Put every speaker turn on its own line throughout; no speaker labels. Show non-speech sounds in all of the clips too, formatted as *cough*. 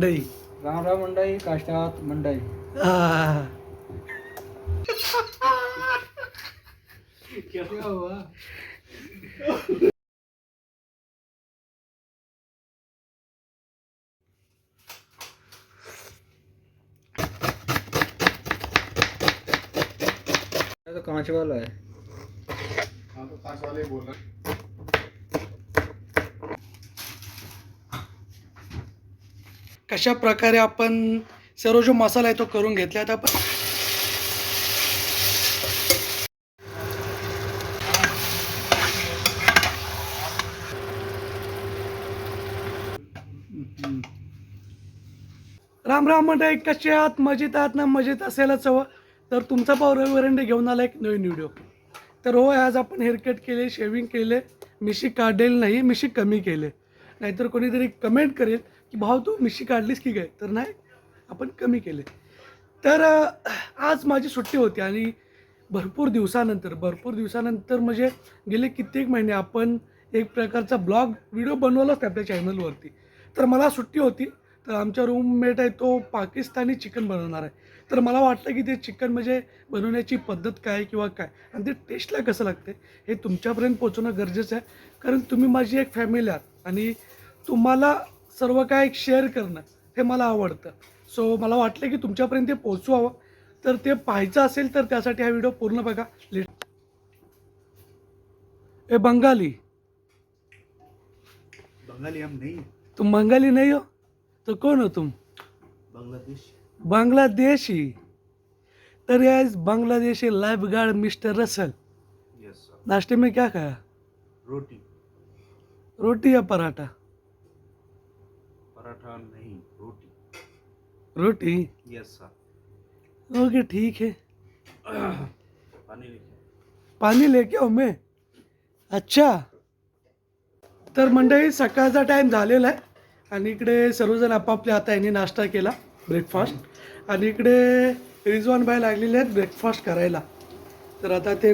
मंडई.
राम राम मंडई काष्टात मंडई.
आ,
क्या हुआ ये तो कांच वाला है
हाँ तो कांच वाले बोल रहे
कशा प्रकारे आपण सर्व जो मसाला आहे तो करून घेतला आता आपण राम राम म्हणताय कसे आहात? मजेत आहात ना? मजेत असायलाच हवं तर तुमचा पाव रवी घेऊन आला एक नवीन व्हिडिओ तर हो आज आपण हेअरकट केले शेविंग केले. मिशी काढेल नाही मिशी कमी केले. नाहीतर कोणीतरी कमेंट करेल. की भाऊ तू मिशी काढलीस की काय? तर नाही आपण कमी केले. तर आज माझी सुट्टी होती आणि भरपूर दिवसानंतर भरपूर दिवसानंतर म्हणजे गेले कित्येक महिने आपण एक प्रकारचा ब्लॉग व्हिडिओ बनवलाच नाही आपल्या चॅनलवरती. तर मला सुट्टी होती तर आमच्या रूममेट आहे तो पाकिस्तानी चिकन बनवणार आहे. तर मला वाटलं की ते चिकन म्हणजे बनवण्याची पद्धत काय किंवा काय आणि ते टेस्टला कसं लागते हे तुमच्यापर्यंत पोचवणं गरजेचं आहे. कारण तुम्ही माझी एक फॅमिली आहात आणि तुम्हाला सर्व काय शेअर करणं हे मला आवडतं. सो मला वाटलं की तुमच्यापर्यंत ते पोचवावं तर ते पाहायचं असेल तर त्यासाठी हा व्हिडिओ पूर्ण बघा. Let a Bengali.
बंगाली हम नहीं.
तुम बंगाली नहीं हो? तो कौन हो तुम?
बांग्लादेश.
बांग्लादेशी. तर आज Bangladeshi life guard mister Rasel
yes sir
नाश्ते में क्या खाया?
रोटी.
रोटी या पराठा?
पराठा नहीं रोटी।
रोटी?
यस सर
ओके ठीक है।
पानी लेके
पाणी लेके हो मैं? अच्छा। तर मंडळी सकाळचा टाईम झालेला आहे. आणि इकडे सर्वजण आपापल्या आता यांनी नाश्ता केला ब्रेकफास्ट आणि इकडे रिजवान बाय लागलेले आहेत ब्रेकफास्ट करायला. तर आता ते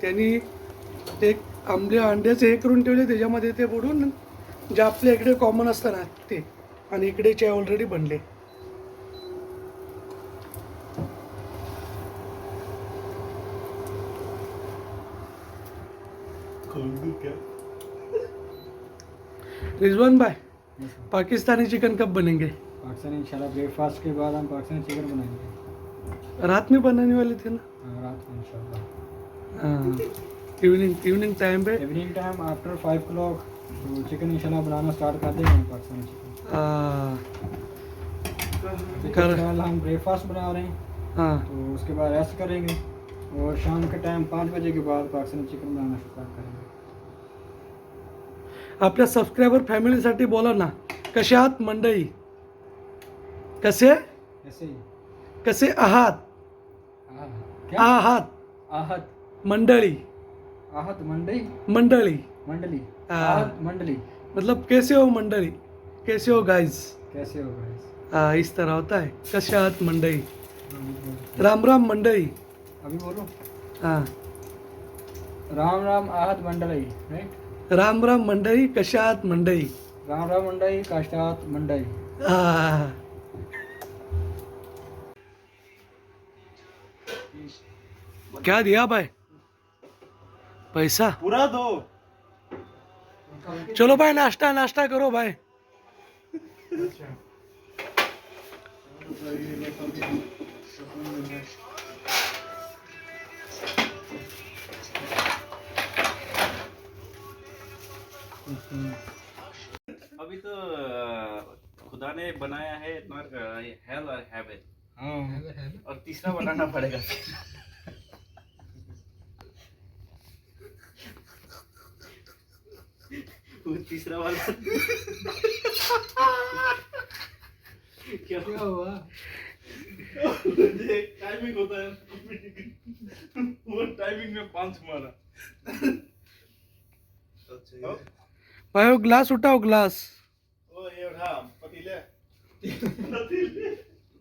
त्यांनी ते आंबे अंड्याचे हे करून ठेवले त्याच्यामध्ये ते बुडून जे आपल्या इकडे कॉमन असतं ना ते. आणि इकडे चे ऑलरेडी बनले.
क्या
रिजवान भाई पाकिस्तानी चिकन कब बनेंगे?
पाकिस्तानी इंशाल्लाह ब्रेकफास्ट के बाद हम पाकिस्तानी चिकन बनाएंगे।
रात में बनाने वाले थे ना?
हाँ, रात को इंशाल्लाह
हाँ। इवनिंग इवनिंग टाइम पे?
Evening time after five clock तो चिकन इंशाल्लाह बनाना स्टार्ट कर देंगे हम पाकिस्तानी चिकन
कर-
हम ब्रेकफास्ट बना रहे हैं।
हाँ।
तो उसके बाद रेस्ट करेंगे और शाम के टाइम पाँच बजे के बाद पाकिस्तानी चिकन बनाना स्टार्ट करेंगे।
आपल्या सबस्क्रायबर फॅमिलीसाठी बोला ना कसे आहात मंडळी कसे?
ऐसे
कसे आहात?
हाँ, क्या?
आहात।
आहत।
मंडळी
आहत मंडई?
मंडळी
मंडली।
हाँ।
मंडली
मतलब कैसे हो मंडली? कैसे हो गाइस
कैसे हो guys?
हाँ इस तरह होता है। मंडळी
अभी बोलो।
राम राम मंडळी
अभी बोलो।
हाँ।
राम राम आहत मंडलई राइट
राम राम मंडळी कसे आहात मंडळी
राम राम मंडई काष्टात मंडई।
क्या दिया भाई? पैसा?
पूरा दो।
चलो भाई नाश्ता नाश्ता करो भाई।
अभी तो खुदा ने बनाया है हेल और हेवन
हाँ।
और तीसरा बनाना पड़ेगा तीसरा वाला। क्या?
क्या हुआ?
टाइमिंग होता है। वो टाइमिंग में पाँच मारा।
अच्छा
भाई वो ग्लास उठाओ ग्लास
ओ ये उठा पतीले। पतीले।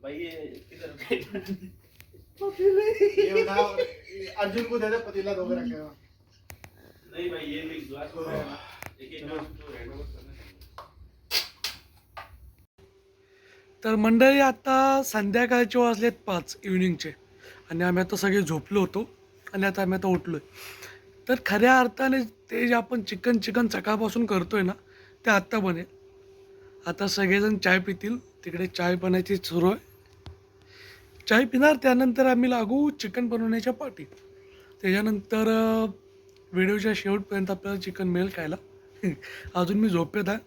भाई ये किधर बैठा
ये उठा ये अर्जुन को दे दे पतीला दो रखे हो।
नहीं भाई ये भी ग्लास हो
तर मंडळी आता संध्याकाळचे वाजलेत पाच इव्हिनिंगचे आणि आम्ही आता सगळे झोपलो होतो आणि आता आम्ही आता उठलो आहे तर खऱ्या अर्थाने ते जे आपण चिकन चिकन सकाळपासून करतो आहे ना ते आत्ता बनेल. आता सगळेजण चाय पितील. तिकडे चाय बनायची सुरू आहे. चाय पिणार त्यानंतर आम्ही लागू चिकन बनवण्याच्या पाठी. त्याच्यानंतर व्हिडिओच्या शेवटपर्यंत आपल्याला चिकन मिळेल खायला. *laughs* अजून मी झोपेत आहे.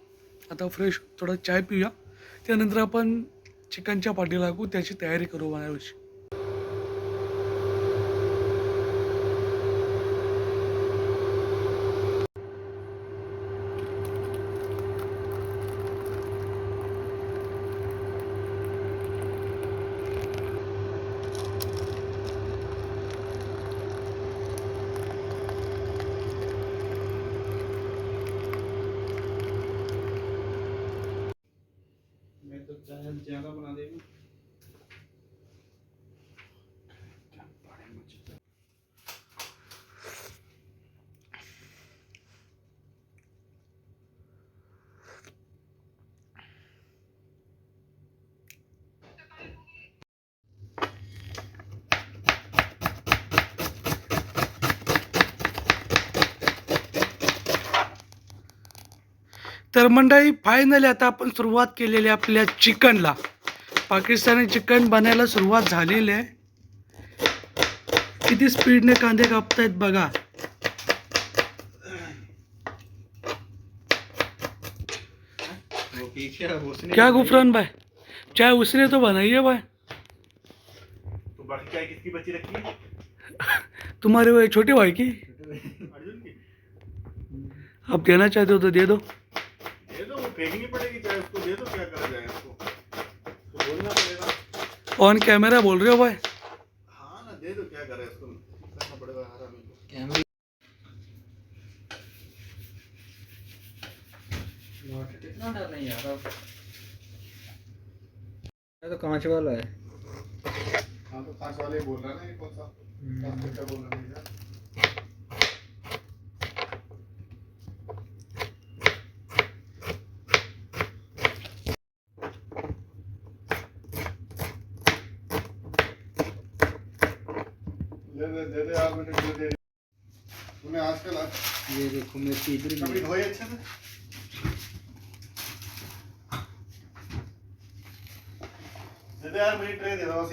आता फ्रेश थोडा चाय पिऊया. त्यानंतर आपण चिकनच्या पाठी लागू त्याची तयारी करू बनायची तर मंडळी फायनली आता आपण सुरुवात केलेली आहे आपल्या चिकनला. पाकिस्तानी चिकन बनायला सुरुवात झालेली आहे. किती स्पीडने कांदे कापतायत बघा. क्या गुफरान भाई? चाय उसने तो बनाई है भाई.
तो बाकी चाय किसकी बची रखी है? *laughs*
तुम्हारे वो छोटे भाई की
की? *laughs*
आप देना चाहते हो तो दे दो.
फेंकनी पड़ेगी चाय उसको दे दो क्या करा जाए उसको? तो बोलना पड़ेगा।
ऑन कैमरा बोल रहे हो भाई?
हाँ ना दे दो क्या करे उसको? करना पड़ेगा हरामी को
कैमरे कितना डालना है यार ये तो कांच वाला है।
हाँ तो कांच वाले बोल रहा ना ये कौन सा? का बोल रहा नहीं
ये देखो मेथी इधर भी है।
अच्छे से? यार मेरी ट्रे दे दो बस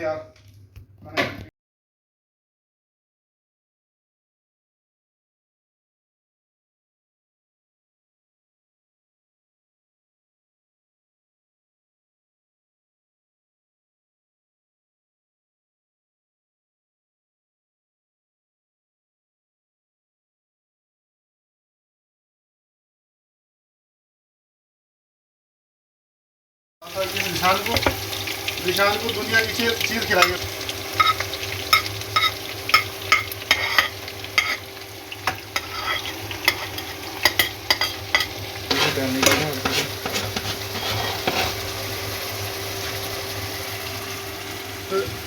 निशान को निशान को दुनिया की चीज चीज खिलाई
तो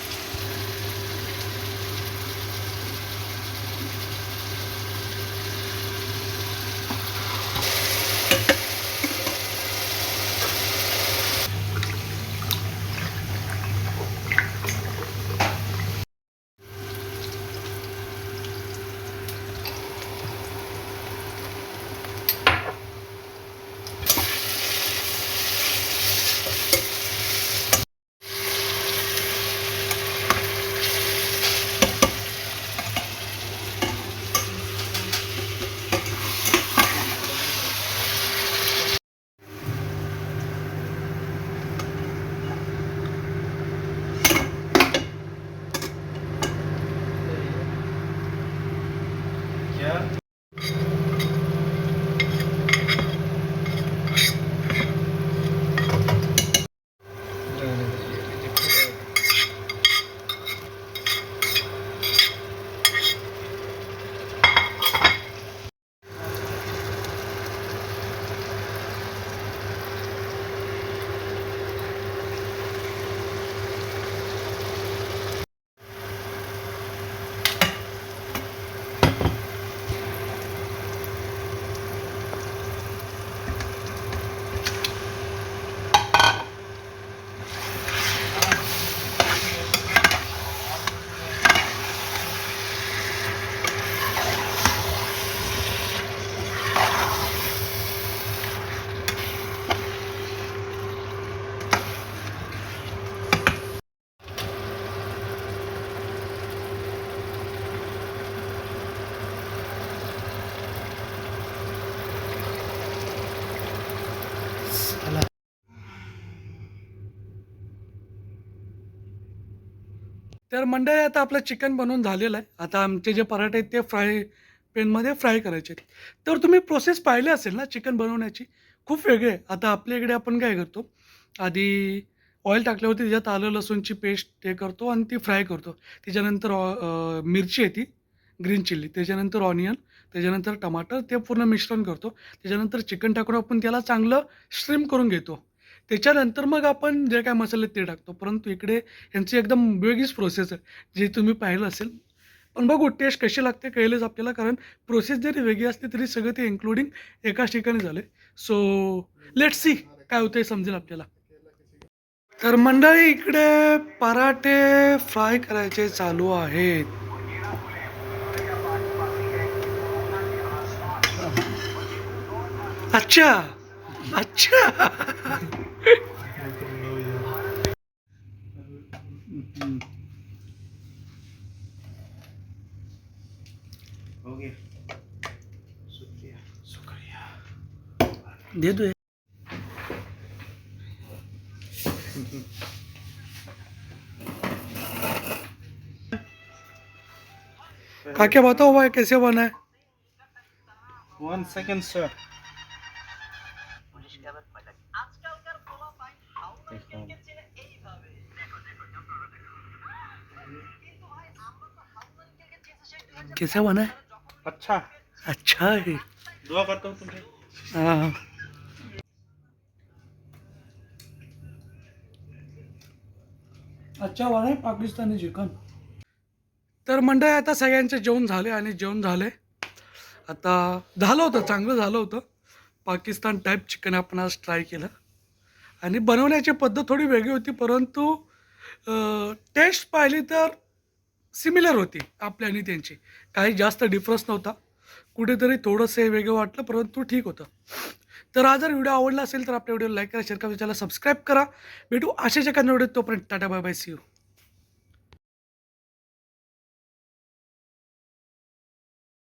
तर मंडळी आता आपलं चिकन बनवून झालेलं आहे. आता आमचे जे पराठे आहेत ते फ्राय पेनमध्ये फ्राय करायचे आहेत. तर तुम्ही प्रोसेस पाहिले असेल ना चिकन बनवण्याची? खूप वेगळे आहे आता आपल्या इकडे आपण काय करतो? आधी ऑइल टाकल्यावरती त्याच्यात आलं लसूणची पेस्ट ते करतो आणि ती फ्राय करतो. त्याच्यानंतर ऑ- मिरची येते ग्रीन चिल्ली त्याच्यानंतर ऑनियन त्याच्यानंतर टमाटर ते पूर्ण मिश्रण करतो. त्याच्यानंतर चिकन टाकून आपण त्याला चांगलं स्ट्रीम करून घेतो. त्याच्यानंतर मग आपण जे काय मसाले ते टाकतो. परंतु इकडे यांची एकदम वेगळीच प्रोसेस आहे जे तुम्ही पाहिलं असेल. पण बघू टेस्ट कशी लागते कळेलच आपल्याला कारण प्रोसेस जरी वेगळी असली तरी सगळं ते इन्क्लुडिंग एकाच ठिकाणी झाले सो लेट सी काय होतं आहे समजेल आपल्याला. तर मंडळी इकडे पराठे फ्राय करायचे चालू आहेत. अच्छा! अच्छा.
गया शुक्रिया.
शुक्रिया. दे दो काके बताओ भाई कैसे बना है?
वन सेकंड सर
कैसे बना है?
अच्छा।
अच्छा है।
दुआ करता हूँ तुम्हें
हाँ। अच्छा बना है पाकिस्तानी चिकन तर मंडळी आता सगळ्यांचे जेवण झाले आणि जेवण झाले. आता झालं होतं चांगलं झालं होतं. पाकिस्तान टाईप चिकन आपण आज ट्राय केलं. आणि बनवण्याची पद्धत थोडी वेगळी होती परंतु टेस्ट पाहिली तर सिमिलर होती आपल्या आणि त्यांची. काही जास्त डिफरन्स नव्हता. कुठेतरी थोडंसं हे वेगळं वाटलं परंतु ठीक होतं. तर हा जर व्हिडिओ आवडला असेल तर आपल्या व्हिडिओ लाईक करा शेअर करा त्याला सबस्क्राईब करा. भेटू अशाच एखाद्या व्हिडिओ तोपर्यंत. Tata bye bye see you